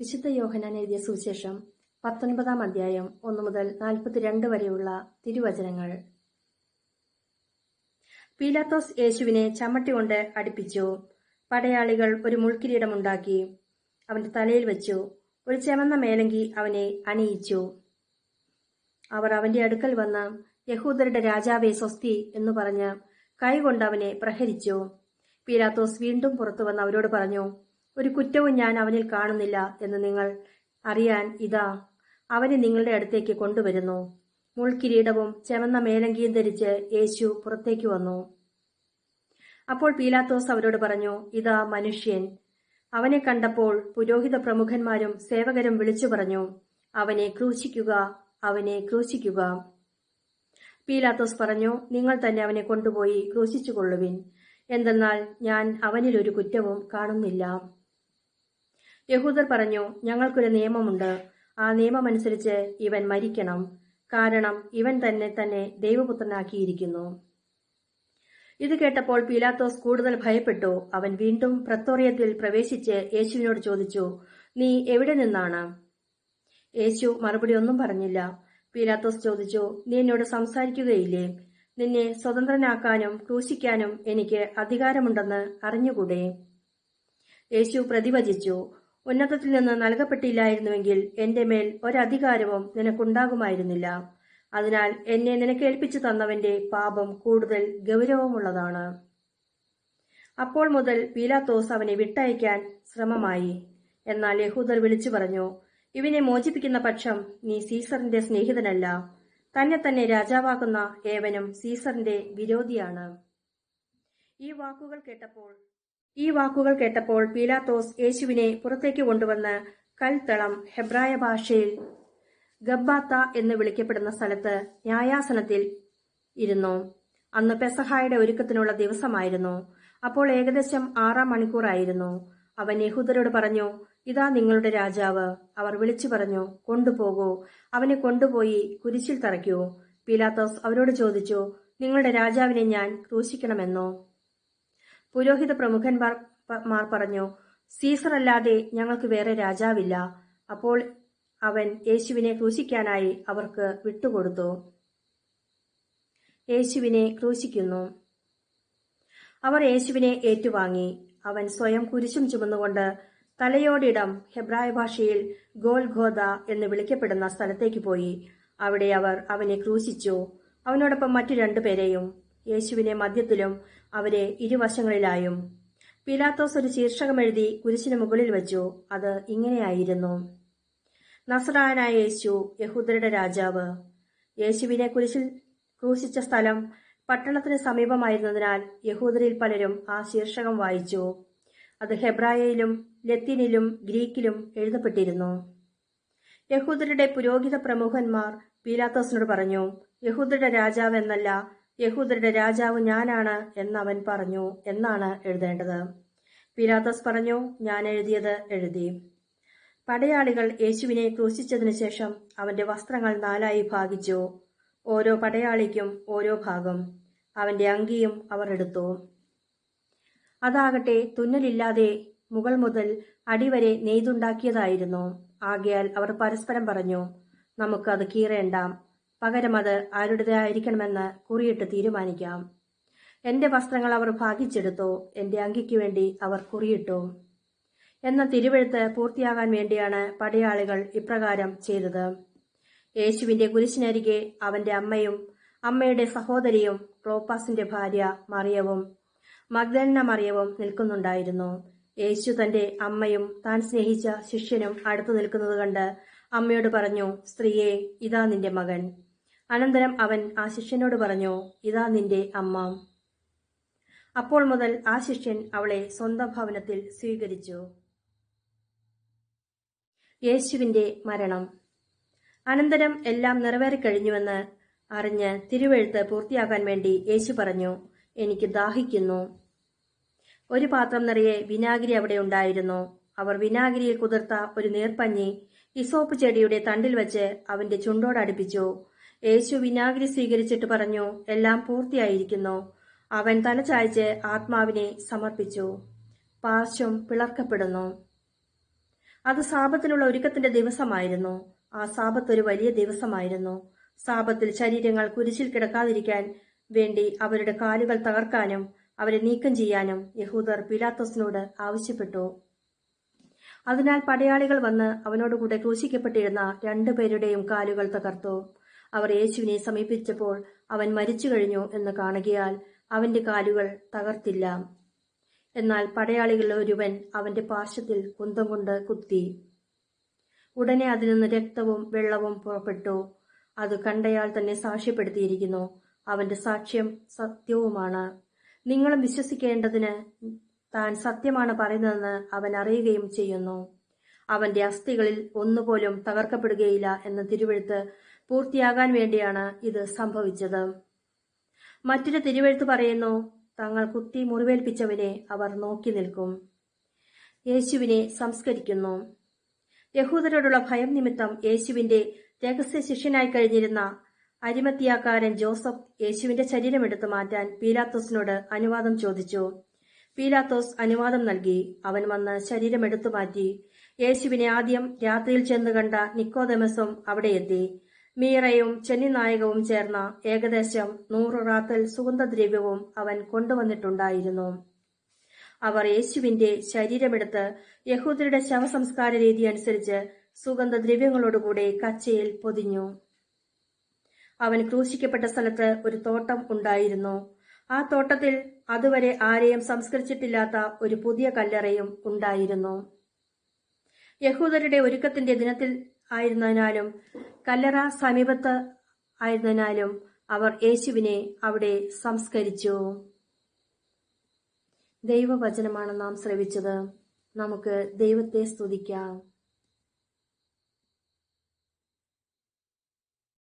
വിശുദ്ധ യോഹനാൻ എഴുതിയ സുവിശേഷം പത്തൊൻപതാം അധ്യായം ഒന്നു മുതൽ നാൽപ്പത്തിരണ്ട് വരെയുള്ള തിരുവചനങ്ങൾ. പീലാത്തോസ് യേശുവിനെ ചമ്മട്ടി കൊണ്ട് അടുപ്പിച്ചു. പടയാളികൾ ഒരു മുൾക്കിരീടമുണ്ടാക്കി അവന്റെ തലയിൽ വെച്ചു. ഒരു ചെമന്ന മേലങ്കി അവനെ അണിയിച്ചു. അവർ അവന്റെ അടുക്കൽ വന്ന് യഹൂദരുടെ രാജാവെ സ്വസ്തി എന്ന് പറഞ്ഞ് കൈകൊണ്ട് അവനെ പ്രഹരിച്ചു. പീലാത്തോസ് വീണ്ടും പുറത്തു വന്ന് അവരോട് പറഞ്ഞു ഒരു കുറ്റവും ഞാൻ അവനിൽ കാണുന്നില്ല എന്ന് നിങ്ങൾ അറിയാൻ ഇതാ അവനെ നിങ്ങളുടെ അടുത്തേക്ക് കൊണ്ടുവരുന്നു. മുൾക്കിരീടവും ചെമന്ന മേലങ്കിയും ധരിച്ച് യേശു പുറത്തേക്ക് വന്നു. അപ്പോൾ പീലാത്തോസ് അവരോട് പറഞ്ഞു ഇതാ മനുഷ്യൻ. അവനെ കണ്ടപ്പോൾ പുരോഹിത പ്രമുഖന്മാരും സേവകരും വിളിച്ചു പറഞ്ഞു അവനെ ക്രൂശിക്കുക അവനെ ക്രൂശിക്കുക. പീലാത്തോസ് പറഞ്ഞു നിങ്ങൾ തന്നെ അവനെ കൊണ്ടുപോയി ക്രൂശിച്ചു കൊള്ളുവിൻ എന്തെന്നാൽ ഞാൻ അവനിൽ ഒരു കുറ്റവും കാണുന്നില്ല. യഹൂദർ പറഞ്ഞു ഞങ്ങൾക്കൊരു നിയമമുണ്ട്. ആ നിയമമനുസരിച്ച് ഇവൻ മരിക്കണം. കാരണം ഇവൻ തന്നെ തന്നെ ദൈവപുത്രനാക്കിയിരിക്കുന്നു. ഇത് കേട്ടപ്പോൾ പീലാത്തോസ് കൂടുതൽ ഭയപ്പെട്ടു. അവൻ വീണ്ടും പ്രത്തോറിയത്തിൽ പ്രവേശിച്ച് യേശുവിനോട് ചോദിച്ചു നീ എവിടെ നിന്നാണ്? യേശു മറുപടി ഒന്നും പറഞ്ഞില്ല. പീലാത്തോസ് ചോദിച്ചു നീ എന്നോട് സംസാരിക്കുകയില്ലേ? നിന്നെ സ്വതന്ത്രനാക്കാനും ക്രൂശിക്കാനും എനിക്ക് അധികാരമുണ്ടെന്ന് അറിഞ്ഞുകൂടെ? യേശു പ്രതിവചിച്ചു ഉന്നതത്തിൽ നിന്ന് നൽകപ്പെട്ടില്ലായിരുന്നുവെങ്കിൽ എന്റെ മേൽ ഒരധികാരവും നിനക്കുണ്ടാകുമായിരുന്നില്ല. അതിനാൽ എന്നെ നിനക്കേൽപ്പിച്ചു തന്നവന്റെ പാപം കൂടുതൽ ഗൗരവമുള്ളതാണ്. അപ്പോൾ മുതൽ പീലാത്തോസ് അവനെ വിട്ടയക്കാൻ ശ്രമമായി. എന്നാൽ യഹൂദർ വിളിച്ചു പറഞ്ഞു ഇവനെ മോചിപ്പിക്കുന്ന പക്ഷം നീ സീസറിന്റെ സ്നേഹിതനല്ല. തന്നെ തന്നെ രാജാവാക്കുന്ന ഏവനും സീസറിന്റെ വിരോധിയാണ്. ഈ വാക്കുകൾ കേട്ടപ്പോൾ ഈ വാക്കുകൾ കേട്ടപ്പോൾ പീലാത്തോസ് യേശുവിനെ പുറത്തേക്ക് കൊണ്ടുവന്ന് കൽത്തളം ഹെബ്രായ ഭാഷയിൽ ഗബ്ബാത്ത എന്ന് വിളിക്കപ്പെടുന്ന സ്ഥലത്ത് ന്യായാസനത്തിൽ ഇരുന്നു. അന്ന് പെസഹായുടെ ഒരുക്കത്തിനുള്ള ദിവസമായിരുന്നു. അപ്പോൾ ഏകദേശം ആറാം മണിക്കൂറായിരുന്നു. അവൻ യഹൂദരോട് പറഞ്ഞു ഇതാ നിങ്ങളുടെ രാജാവ്. അവർ വിളിച്ചു പറഞ്ഞു കൊണ്ടുപോകൂ. അവനെ കൊണ്ടുപോയി കുരിശിൽ തറയ്ക്കൂ. പീലാത്തോസ് അവരോട് ചോദിച്ചു നിങ്ങളുടെ രാജാവിനെ ഞാൻ ക്രൂശിക്കണമെന്നോ? പുരോഹിത പ്രമുഖന്മാർ മാർ പറഞ്ഞു സീസർ അല്ലാതെ ഞങ്ങൾക്ക് വേറെ രാജാവില്ല. അപ്പോൾ അവൻ യേശുവിനെ ക്രൂശിക്കാനായി അവർക്ക് വിട്ടുകൊടുത്തു. യേശുവിനെ ക്രൂശിക്കുന്നു. അവർ യേശുവിനെ ഏറ്റുവാങ്ങി. അവൻ സ്വയം കുരിശും ചുമന്നുകൊണ്ട് തലയോടിടം ഹെബ്രായ ഭാഷയിൽ ഗോൽഗോദ എന്ന് വിളിക്കപ്പെടുന്ന സ്ഥലത്തേക്ക് പോയി. അവിടെ അവർ അവനെ ക്രൂശിച്ചു. അവനോടൊപ്പം മറ്റു രണ്ടുപേരെയും യേശുവിനെ മധ്യത്തിലും അവരെ ഇരുവശങ്ങളിലായും. പീലാത്തോസ് ഒരു ശീർഷകമെഴുതി കുരിശിന് മുകളിൽ വച്ചു. അത് ഇങ്ങനെയായിരുന്നു. നസറാനായ യേശു യഹൂദരുടെ രാജാവ്. യേശുവിനെ കുരിശിൽ ക്രൂശിച്ച സ്ഥലം പട്ടണത്തിന് സമീപമായിരുന്നതിനാൽ യഹൂദരിൽ പലരും ആ ശീർഷകം വായിച്ചു. അത് ഹെബ്രായയിലും ലത്തീനിലും ഗ്രീക്കിലും എഴുതപ്പെട്ടിരുന്നു. യഹൂദരുടെ പുരോഹിത പ്രമുഖന്മാർ പീലാത്തോസിനോട് പറഞ്ഞു യഹൂദരുടെ രാജാവ് എന്നല്ല യഹൂദരുടെ രാജാവ് ഞാനാണ് എന്ന് അവൻ പറഞ്ഞു എന്നാണ് എഴുതേണ്ടത്. പീലാത്തോസ് പറഞ്ഞു ഞാൻ എഴുതിയത് എഴുതി. പടയാളികൾ യേശുവിനെ ക്രൂശിച്ചതിനു ശേഷം അവന്റെ വസ്ത്രങ്ങൾ നാലായി ഭാഗിച്ചു. ഓരോ പടയാളിക്കും ഓരോ ഭാഗം. അവന്റെ അങ്കിയും അവർ എടുത്തു. അതാകട്ടെ തുന്നലില്ലാതെ മുകൾ മുതൽ അടിവരെ നെയ്തുണ്ടാക്കിയതായിരുന്നു. ആകയാൽ അവർ പരസ്പരം പറഞ്ഞു നമുക്ക് അത് കീറേണ്ടാം. പകരം അത് ആരുടേതായിരിക്കണമെന്ന് കുറിയിട്ട് തീരുമാനിക്കാം. എന്റെ വസ്ത്രങ്ങൾ അവർ ഭാഗിച്ചെടുത്തോ എന്റെ അങ്കിക്ക് വേണ്ടി അവർ കുറിയിട്ടോ. എന്ന തിരുവഴുത്ത് പൂർത്തിയാകാൻ വേണ്ടിയാണ് പടയാളികൾ ഇപ്രകാരം ചെയ്തത്. യേശുവിന്റെ കുരിശിനരികെ അവന്റെ അമ്മയും അമ്മയുടെ സഹോദരിയും ക്ലോപ്പാസിന്റെ ഭാര്യ മറിയവും മഗ്ദലന മറിയവും നിൽക്കുന്നുണ്ടായിരുന്നു. യേശു തന്റെ അമ്മയും താൻ സ്നേഹിച്ച ശിഷ്യനും അടുത്തു നിൽക്കുന്നത് കണ്ട് അമ്മയോട് പറഞ്ഞു സ്ത്രീയെ ഇതാ നിന്റെ മകൻ. അനന്തരം അവൻ ആ ശിഷ്യനോട് പറഞ്ഞു ഇതാ നിന്റെ അമ്മ. അപ്പോൾ മുതൽ ആ ശിഷ്യൻ അവളെ സ്വന്തം ഭവനത്തിൽ സ്വീകരിച്ചു. യേശുവിന്റെ മരണം. അനന്തരം എല്ലാം നിറവേറിക്കഴിഞ്ഞുവെന്ന് അറിഞ്ഞ് തിരുവെഴുത്ത് പൂർത്തിയാക്കാൻ വേണ്ടി യേശു പറഞ്ഞു എനിക്ക് ദാഹിക്കുന്നു. ഒരു പാത്രം നിറയെ വിനാഗിരി അവിടെ ഉണ്ടായിരുന്നു. അവർ വിനാഗിരിയിൽ കുതിർത്ത ഒരു നീർപ്പഞ്ഞി ഇസോപ്പ് ചെടിയുടെ തണ്ടിൽ വെച്ച് അവന്റെ ചുണ്ടോടടുപ്പിച്ചു യേശു വിനാഗിരി സ്വീകരിച്ചിട്ട് പറഞ്ഞു എല്ലാം പൂർത്തിയായിരിക്കുന്നു. അവൻ തലചായ്ച്ച് ആത്മാവിനെ സമർപ്പിച്ചു. പാർശ്വം പിളർക്കപ്പെടുന്നു. അത് സാപത്തിനുള്ള ഒരുക്കത്തിന്റെ ദിവസമായിരുന്നു. ആ സാപത്ത് ഒരു വലിയ ദിവസമായിരുന്നു. സാപത്തിൽ ശരീരങ്ങൾ കുരിശിൽ കിടക്കാതിരിക്കാൻ വേണ്ടി അവരുടെ കാലുകൾ തകർക്കാനും അവരെ നീക്കം ചെയ്യാനും യഹൂദർ പിലാത്തോസിനോട് ആവശ്യപ്പെട്ടു. അതിനാൽ പടയാളികൾ വന്ന് അവനോടുകൂടെ ക്രൂശിക്കപ്പെട്ടിരുന്ന രണ്ടുപേരുടെയും കാലുകൾ തകർത്തു. അവർ യേശുവിനെ സമീപിച്ചപ്പോൾ അവൻ മരിച്ചു കഴിഞ്ഞു എന്ന് കാണുകയാൽ അവന്റെ കാലുകൾ തകർത്തില്ല. എന്നാൽ പടയാളികളിൽ ഒരുവൻ അവന്റെ പാർശ്വത്തിൽ കുന്തം കൊണ്ട് കുത്തി. ഉടനെ അതിൽ നിന്ന് രക്തവും വെള്ളവും പുറപ്പെട്ടു. അത് കണ്ടയാൾ തന്നെ സാക്ഷ്യപ്പെടുത്തിയിരിക്കുന്നു. അവന്റെ സാക്ഷ്യം സത്യവുമാണ്. നിങ്ങളും വിശ്വസിക്കേണ്ടതിന് താൻ സത്യമാണ് പറയുന്നതെന്ന് അവൻ അറിയുകയും ചെയ്യുന്നു. അവന്റെ അസ്ഥികളിൽ ഒന്നുപോലും തകർക്കപ്പെടുകയില്ല എന്ന് തിരുവെഴുത്ത് പൂർത്തിയാകാൻ വേണ്ടിയാണ് ഇത് സംഭവിച്ചത്. മറ്റൊരു തിരുവെഴുത്ത് പറയുന്നു തങ്ങൾ കുട്ടി മുറിവേൽപ്പിച്ചവനെ അവർ നോക്കി നിൽക്കും. യേശുവിനെ സംസ്കരിക്കുന്നു. യഹൂദരോടുള്ള ഭയം നിമിത്തം യേശുവിന്റെ രഹസ്യ ശിഷ്യനായി കഴിഞ്ഞിരുന്ന അരിമത്തിയാക്കാരൻ ജോസഫ് യേശുവിന്റെ ശരീരമെടുത്തു മാറ്റാൻ പീലാത്തോസിനോട് അനുവാദം ചോദിച്ചു. പീലാത്തോസ് അനുവാദം നൽകി. അവൻ വന്ന് ശരീരമെടുത്തു മാറ്റി. യേശുവിനെ ആദ്യം രാത്രിയിൽ ചെന്ന് കണ്ട നിക്കോദമസും അവിടെ എത്തി. മീറയും ചെന്നിനായകവും ചേർന്ന ഏകദേശം നൂറ് റാത്തൽ സുഗന്ധദ്രവ്യവും അവൻ കൊണ്ടുവന്നിട്ടുണ്ടായിരുന്നു. അവർ യേശുവിന്റെ ശരീരമെടുത്ത് യഹൂദരുടെ ശവസംസ്കാര രീതി അനുസരിച്ച് സുഗന്ധദ്രവ്യങ്ങളോടുകൂടെ കച്ചയിൽ പൊതിഞ്ഞു. അവൻ ക്രൂശിക്കപ്പെട്ട സ്ഥലത്ത് ഒരു തോട്ടം ഉണ്ടായിരുന്നു. ആ തോട്ടത്തിൽ അതുവരെ ആരെയും സംസ്കരിച്ചിട്ടില്ലാത്ത ഒരു പുതിയ കല്ലറയും ഉണ്ടായിരുന്നു. യഹൂദരുടെ ഒരുക്കത്തിന്റെ ദിനത്തിൽ ആയിരുന്നതിനാലും കല്ലറ സമീപത്ത് ആയിരുന്നതിനാലും അവർ യേശുവിനെ അവിടെ സംസ്കരിച്ചു. ദൈവവചനമാണ് നാം ശ്രവിച്ചത്. നമുക്ക് ദൈവത്തെ സ്തുതിക്കാം.